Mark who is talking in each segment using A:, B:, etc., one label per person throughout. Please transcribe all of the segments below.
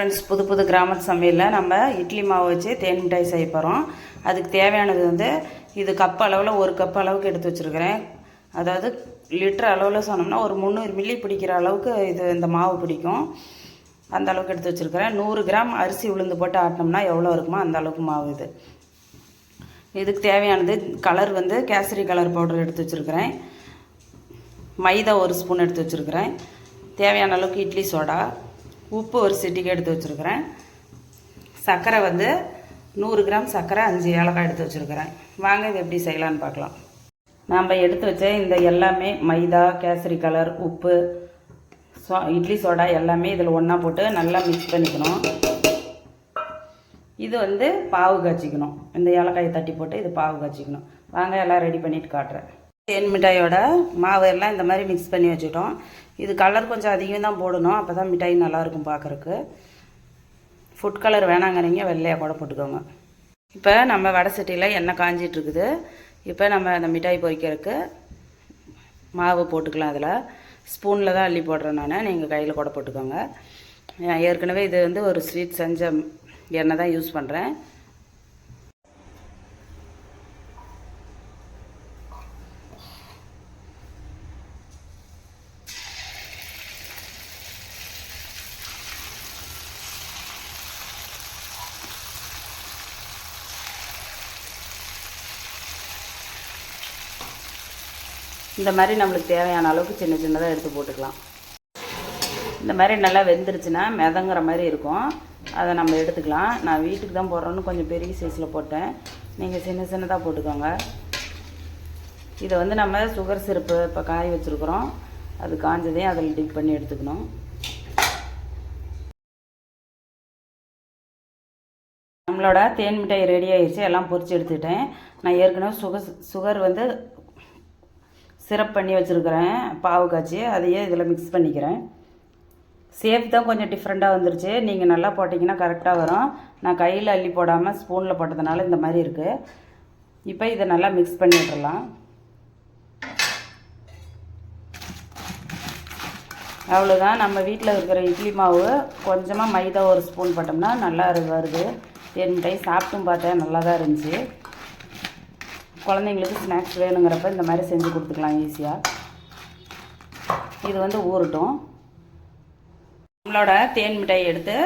A: Friends புது புது கிராமத்து சமையலில் நம்ம இட்லி மாவு வச்சு தேன் மிட்டாய் செய்ய போகிறோம் அதுக்கு தேவையானது வந்து இது கப் அளவில் ஒரு கப் அளவுக்கு எடுத்து வச்சுருக்கிறேன். அதாவது லிட்டர் அளவில் சொன்னோம்னா ஒரு முந்நூறு மில்லி பிடிக்கிற அளவுக்கு இது இந்த மாவு பிடிக்கும். அந்த அளவுக்கு எடுத்து வச்சுருக்கிறேன். நூறு கிராம் அரிசி உளுந்து போட்டு ஆட்டினோம்னா எவ்வளோ இருக்குமோ அந்த அளவுக்கு மாவு இது. இதுக்கு தேவையானது கலர் வந்து கேசரி கலர் பவுடர் எடுத்து வச்சுருக்கிறேன். மைதா ஒரு ஸ்பூன் எடுத்து வச்சுருக்கிறேன். தேவையான அளவுக்கு இட்லி சோடா. உப்பு ஒரு சிட்டிக்கு எடுத்து வச்சுருக்கிறேன். சர்க்கரை வந்து நூறு கிராம் சர்க்கரை அஞ்சு ஏலக்காய் எடுத்து வச்சுருக்கிறேன். வாங்க இது எப்படி செய்யலான்னு பார்க்கலாம். நாம் எடுத்து வச்ச இந்த எல்லாமே மைதா கேசரி கலர் உப்பு சோ இட்லி சோடா எல்லாமே இதில் ஒன்றா போட்டு நல்லா மிக்ஸ் பண்ணிக்கணும். இது வந்து பாவு காய்ச்சிக்கணும். இந்த ஏலக்காயை தட்டி போட்டு இது பாவு காய்ச்சிக்கணும். வாங்க எல்லாம் ரெடி பண்ணிவிட்டு காட்டுறேன். தேன் மிட்டாயோட மாவு எல்லாம் இந்த மாதிரி மிக்ஸ் பண்ணி வச்சுட்டோம் இது கலர் கொஞ்சம் அதிகம் தான் போடணும். அப்போ தான் மிட்டாய் நல்லாயிருக்கும் பார்க்குறக்கு ஃபுட் கலர் வேணாங்கிறீங்க வெள்ளையாக கூட போட்டுக்கோங்க. இப்போ நம்ம வடை சட்டியில் எண்ணெய் காஞ்சிட்ருக்குது. இப்போ நம்ம அந்த மிட்டாய் பொரிக்கிறதுக்கு மாவு போட்டுக்கலாம் அதில். ஸ்பூனில் தான் அள்ளி போடுறேன் நான். நீங்கள் கையில் கூட போட்டுக்கோங்க. ஏற்கனவே இது வந்து ஒரு ஸ்வீட் செஞ்ச எண்ணெய் தான் யூஸ் பண்ணுறேன் இந்த மாதிரி நம்மளுக்கு தேவையான அளவுக்கு சின்ன சின்னதாக எடுத்து போட்டுக்கலாம். இந்த மாதிரி நல்லா வெந்துருச்சுன்னா மிதங்குற மாதிரி இருக்கும். அதை நம்ம எடுத்துக்கலாம். நான் வீட்டுக்கு தான் போடுறோன்னு கொஞ்சம் பெரிய சைஸில் போட்டேன். நீங்கள் சின்ன சின்னதாக போட்டுக்கோங்க. இதை வந்து நம்ம சுகர் சிரப்பு இப்போ காய வச்சுருக்குறோம். அது காஞ்சதையும் அதில் டிப் பண்ணி எடுத்துக்கணும். நம்மளோட தேன் மிட்டாய் ரெடி ஆகிடுச்சு எல்லாம் பொறிச்சு எடுத்துக்கிட்டேன். நான் ஏற்கனவே சுகர் சுகர் வந்து சிரப் பண்ணி வச்சுருக்கிறேன் பாவு காய்ச்சி அதையே இதில் மிக்ஸ் பண்ணிக்கிறேன். சேஃப் தான் கொஞ்சம் டிஃப்ரெண்ட்டாக வந்துருச்சு. நீங்கள் நல்லா போட்டிங்கன்னா கரெக்டாக வரும். நான் கையில் அள்ளி போடாமல் ஸ்பூனில் போட்டதுனால இந்த மாதிரி இருக்குது இப்போ இதை நல்லா மிக்ஸ் பண்ணி விட்டுறலாம். அவ்வளோதான் நம்ம வீட்டில் இருக்கிற இட்லி மாவு கொஞ்சமாக மைதா ஒரு ஸ்பூன் போட்டோம்னா நல்லா வருது. என் மிட்டாய் சாப்பிட்டும் பார்த்தேன் நல்லா தான் இருந்துச்சு. குழந்தைங்களுக்கு ஸ்நாக்ஸ் வேணுங்கிறப்ப இந்த மாதிரி செஞ்சு கொடுத்துக்கலாம் ஈஸியாக இது வந்து ஊறட்டும். நம்மளோட தேன் மிட்டாய் எடுத்து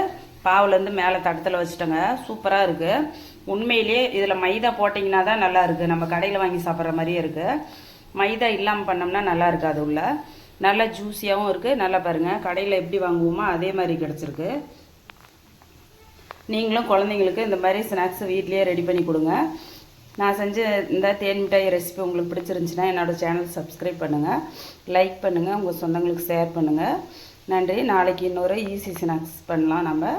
A: பாவுலேருந்து மேலே தடத்தில் வச்சுட்டோங்க. சூப்பராக இருக்குது உண்மையிலேயே இதில் மைதா போட்டிங்கன்னா தான் நல்லா இருக்குது நம்ம கடையில் வாங்கி சாப்பிட்ற மாதிரியே இருக்குது மைதா இல்லாமல் பண்ணோம்னா நல்லா இருக்காது உள்ள. நல்லா ஜூஸியாகவும் இருக்குது நல்லா பாருங்கள் கடையில் எப்படி வாங்குவோமோ அதே மாதிரி கிடச்சிருக்கு. நீங்களும் குழந்தைங்களுக்கு இந்த மாதிரி ஸ்நாக்ஸ் வீட்லேயே ரெடி பண்ணி கொடுங்க. நான் செஞ்ச இந்த தேன் மிட்டாய் ரெசிபி உங்களுக்கு பிடிச்சிருந்துச்சின்னா என்னோடய சேனல் சப்ஸ்கிரைப் பண்ணுங்கள் லைக் பண்ணுங்கள் உங்கள் சொந்தங்களுக்கு ஷேர் பண்ணுங்கள் நன்றி. நாளைக்கு இன்னொரு ஈஸி ஸ்நாக்ஸ் பண்ணலாம் நம்ம.